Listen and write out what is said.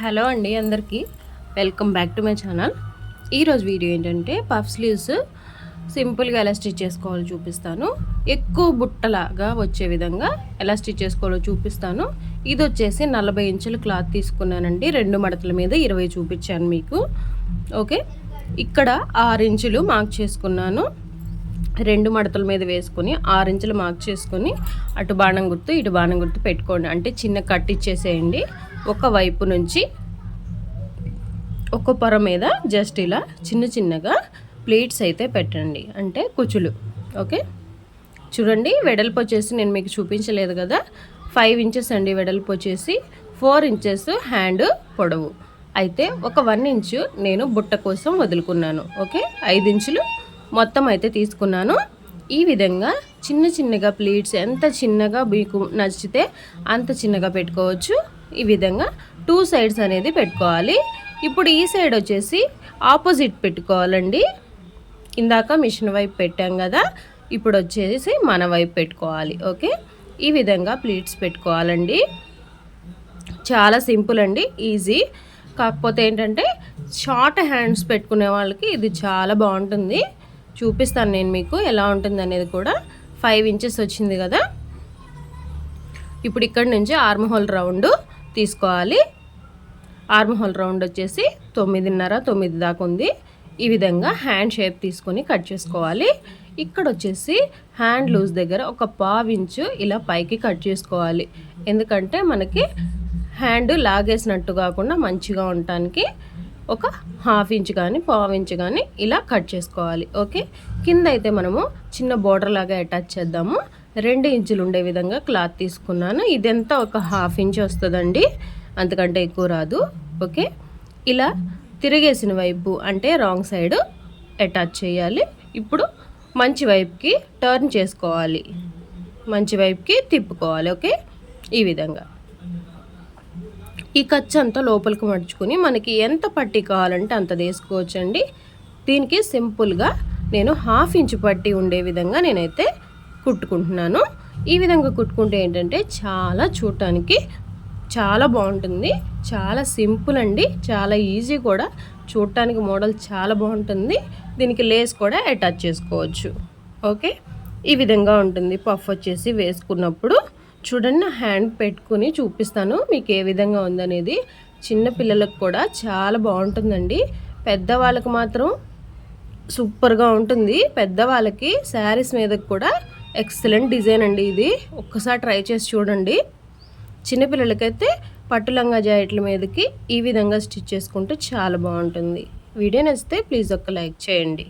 Hello అండి అందరికీ. Welcome back to my channel ఈరోజు వీడియో ఏంటంటే పఫ్ స్లీవ్స్ సింపుల్గా ఎలా స్టిచ్ చేసుకోవాలో చూపిస్తాను. ఎక్కువ బుట్టలాగా వచ్చే విధంగా ఎలా స్టిచ్ చేసుకోవాలో చూపిస్తాను. ఇది వచ్చేసి నలభై ఇంచుల క్లాత్ తీసుకున్నానండి. రెండు మడతల మీద ఇరవై చూపించాను మీకు. ఓకే ఇక్కడ ఆరు ఇంచులు మార్క్ చేసుకున్నాను. రెండు మడతల మీద వేసుకొని ఆరు ఇంచులు మార్క్ చేసుకొని అటు బాణం గుర్తు ఇటు బాణం గుర్తు పెట్టుకోండి. అంటే చిన్న కట్ ఇచ్చేసేయండి. ఒక వైపు నుంచి ఒక పొర మీద జస్ట్ ఇలా చిన్న చిన్నగా ప్లేట్స్ అయితే పెట్టండి. అంటే కుచులు ఓకే? చూడండి వెడల్పు వచ్చేసి నేను మీకు చూపించలేదు కదా. ఫైవ్ ఇంచెస్ అండి వెడల్పు వచ్చేసి. ఫోర్ ఇంచెస్ హ్యాండ్ పొడవు. అయితే ఒక వన్ ఇంచు నేను బుట్ట కోసం వదులుకున్నాను. ఓకే? ఐదు ఇంచులు మొత్తం అయితే తీసుకున్నాను. ఈ విధంగా చిన్న చిన్నగా ప్లేట్స్ ఎంత చిన్నగా మీకు నచ్చితే అంత చిన్నగా పెట్టుకోవచ్చు. ఈ విధంగా టూ సైడ్స్ అనేది పెట్టుకోవాలి. ఇప్పుడు ఈ సైడ్ వచ్చేసి ఆపోజిట్ పెట్టుకోవాలండి. ఇందాక మిషన్ వైపు పెట్టాం కదా ఇప్పుడు వచ్చేసి మన వైపు పెట్టుకోవాలి ఓకే? ఈ విధంగా ప్లీట్స్ పెట్టుకోవాలండి. చాలా సింపుల్ అండి ఈజీ. కాకపోతే ఏంటంటే షార్ట్ హ్యాండ్స్ పెట్టుకునే వాళ్ళకి ఇది చాలా బాగుంటుంది. చూపిస్తాను నేను మీకు ఎలా ఉంటుంది అనేది కూడా. ఫైవ్ ఇంచెస్ వచ్చింది కదా. ఇప్పుడు ఇక్కడ నుంచి ఆర్మ్ హోల్ రౌండ్ తీసుకోవాలి. ఆర్మ్ హోల్ రౌండ్ వచ్చేసి తొమ్మిదిన్నర తొమ్మిది దాకా ఉంది. ఈ విధంగా హ్యాండ్ షేప్ తీసుకొని కట్ చేసుకోవాలి. ఇక్కడ వచ్చేసి హ్యాండ్ లూజ్ దగ్గర ఒక పావు ఇంచు ఇలా పైకి కట్ చేసుకోవాలి. ఎందుకంటే మనకి హ్యాండ్ లాగేసినట్టు కాకుండా మంచిగా ఉండటానికి ఒక హాఫ్ ఇంచ్ కానీ పావు ఇంచ్ కానీ ఇలా కట్ చేసుకోవాలి. ఓకే? కింద అయితే మనము చిన్న బోర్డర్ లాగా అటాచ్ చేద్దాము. రెండు ఇంచులు ఉండే విధంగా క్లాత్ తీసుకున్నాను. ఇదంతా? ఒక హాఫ్ ఇంచ్ వస్తుందండి. అంతకంటే ఎక్కువ రాదు. ఓకే? ఇలా తిరిగేసిన వైపు అంటే రాంగ్ సైడ్ అటాచ్ చేయాలి. ఇప్పుడు మంచి వైపుకి టర్న్ చేసుకోవాలి. మంచి వైపుకి తిప్పుకోవాలి. ఓకే? ఈ విధంగా. ఈ ఖర్చు అంతా లోపలికి మడుచుకొని మనకి ఎంత పట్టి కావాలంటే అంత తీసుకోవచ్చండి. దీనికి సింపుల్గా నేను హాఫ్ ఇంచ్ పట్టి ఉండే విధంగా నేనైతే కుట్టుకుంటున్నాను. ఈ విధంగా కుట్టుకుంటే ఏంటంటే చాలా చూడటానికి చాలా బాగుంటుంది. చాలా సింపుల్ అండి. చాలా ఈజీ కూడా. చూడటానికి మోడల్ చాలా బాగుంటుంది. దీనికి లేస్ కూడా అటాచ్ చేసుకోవచ్చు. ఓకే? ఈ విధంగా ఉంటుంది. పఫ్ వచ్చేసి వేసుకున్నప్పుడు చూడండి హ్యాండ్ పెట్టుకుని చూపిస్తాను మీకు ఏ విధంగా ఉందనేది. చిన్న పిల్లలకు కూడా చాలా బాగుంటుందండి. పెద్దవాళ్ళకి మాత్రం సూపర్గా ఉంటుంది. పెద్దవాళ్ళకి శారీస్ మీద కూడా ఎక్సలెంట్ డిజైన్ అండి ఇది. ఒక్కసారి ట్రై చేసి చూడండి. చిన్నపిల్లలకైతే పట్టులంగా జాకెట్ల మీదకి ఈ విధంగా స్టిచ్ చేసుకుంటే చాలా బాగుంటుంది. వీడియో నచ్చితే ప్లీజ్ ఒక్క లైక్ చేయండి.